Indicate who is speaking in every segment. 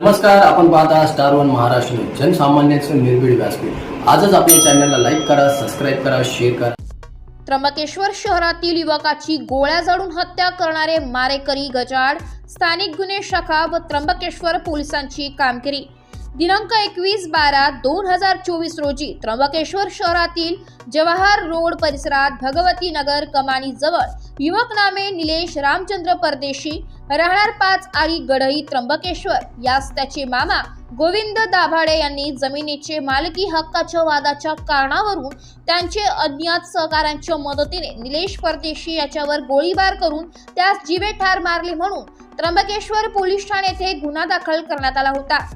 Speaker 1: नमस्कार आपण पाहता स्टार वन महाराष्ट्र न्यूज. जनसामान्यांचे निर्भीड व्यासपीठ. आजच आपल्या चॅनलला लाईक करा सबस्क्राईब करा शेअर करा.
Speaker 2: त्र्यंबकेश्वर शहरातील युवकाची गोळ्या जाळून हत्या करणारे मारेकरी गजाड स्थानिक गुन्हे शाखा व त्र्यंबकेश्वर पोलिसांची कामगिरी. दिनांक एकवीस बारा दोन हजार चोवीस रोजी त्र्यंबकेश्वर शहरातील जवाहर रोड परिसरात भगवती नगर कमानी जवळ युवक नामे निलेश रामचंद्र परदेशी राहणार पाच आरी गढई त्र्यंबकेश्वर यास त्याचे मामा गोविंद दाभाडे यांनी जमिनीचे मालकी हक्काच्या वादाच्या कारणावरून त्यांचे अज्ञात सहकाऱ्यांच्या मदतीने निलेश परदेशी याच्यावर गोळीबार करून त्यास जीवे ठार मारले म्हणून त्र्यंबकेश्वर पोलीस ठाण्याचे गुन्हा दाखल करण्यात आला होता.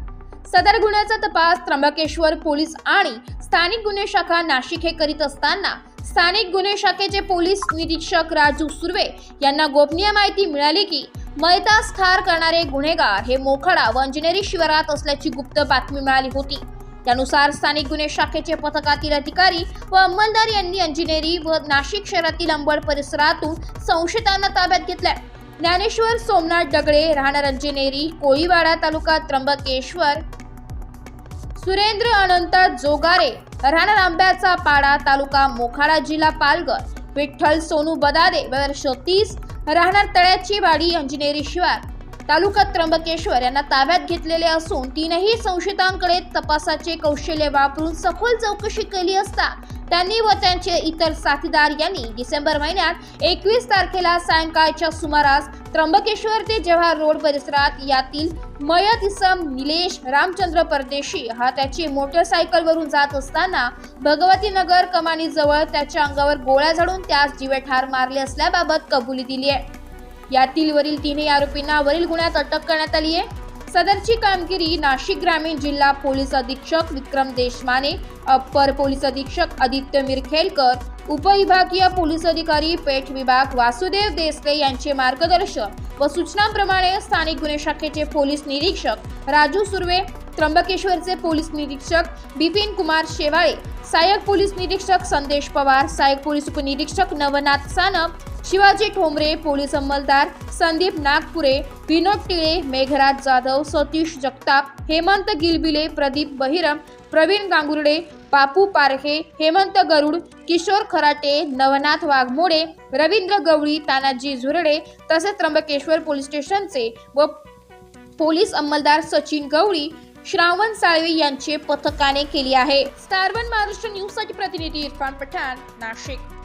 Speaker 2: सदर गुन्ह्याचा तपास त्र्यंबकेश्वर पोलीस आणि स्थानिक गुन्हे शाखा नाशिक हे करीत असताना स्थानिक गुन्हे शाखेचे पोलीस निरीक्षक राजू सुर्वे यांना गोपनीय माहिती मिळाली की मैतास ठार करणारे गुन्हेगार हे मोखडा व अंजनेरी शिवारात असल्याची गुप्त बातमी मिळाली होती. त्यानुसार स्थानिक गुन्हे शाखेचे पथकातील अधिकारी व अंमलदार यांनी अंजनेरी व नाशिक शहरातील अंबड परिसरातून संशयितांना ताब्यात घेतल्या. ज्ञानेश्वर सोमनाथ दगडे राहणार अंजनेरी कोळीवाडा तालुका त्र्यंबकेश्वर सुरेंद्र अनंत जोगारे राहणार आंब्याचा पाडा तालुका मोखाडा जिल्हा पालघर. विठ्ठल सोनू बदादे वर्ष तीस. राहणार तळ्याची वाडी अंजनेरी शिवार तालुका त्र्यंबकेश्वर यांना ताब्यात घेतलेले असून तीनही संशयितांकडे तपासाचे कौशल्य वापरून सखोल चौकशी केली असता त्यांनी व त्यांचे इतर साथीदार यांनी डिसेंबर महिन्यात एकवीस तारखेला सायंकाळच्या सुमारास त्र्यंबकेश्वर ते जेव्हा रोड परिसरात यातील मयत इसम निलेश रामचंद्र परदेशी हा त्याची मोटरसायकलवरून जात असताना भगवती नगर कमानी जवळ त्याच्या अंगावर गोळ्या झाडून त्यास जीवे ठार मारले असल्याबाबत कबुली दिली आहे. यातील वरील तिन्ही आरोपींना वरील गुन्ह्यात अटक करण्यात आली आहे. सदरची कामगिरी नाशिक ग्रामीण जिल्हा पोलीस अधीक्षक विक्रम देशमाने अप्पर पोलीस अधीक्षक आदित्य मिरखेलकर उपविभागीय पोलीस अधिकारी पेठ विभाग वासुदेव देसले यांचे मार्गदर्शन व सूचनांप्रमाणे स्थानिक गुन्हे शाखेचे पोलीस निरीक्षक राजू सुर्वे त्र्यंबकेश्वरचे पोलीस निरीक्षक बिपिन कुमार शेवाळे सहाय्यक पोलीस निरीक्षक संदेश पवार सहाय्यक पोलीस उपनिरीक्षक नवनाथ सानप शिवाजी ठोंबरे पोलीस अंमलदार संदीप नागपुरे विनोद टिळे मेघराज जाधव सतीश जगताप हेमंत गिलबिले प्रदीप बहिरम प्रवीण गांगुर्डे बापू पारखे हेमंत गरुड किशोर खराटे नवनाथ वाघमोडे रवींद्र गवळी तानाजी झुरडे तसेच त्र्यंबकेश्वर पोलीस स्टेशनचे व पोलीस अंमलदार सचिन गवळी श्रावण साळवे यांचे पथकाने केली आहे. स्टार वन महाराष्ट्र न्यूजसाठी प्रतिनिधी इरफान पठाण नाशिक.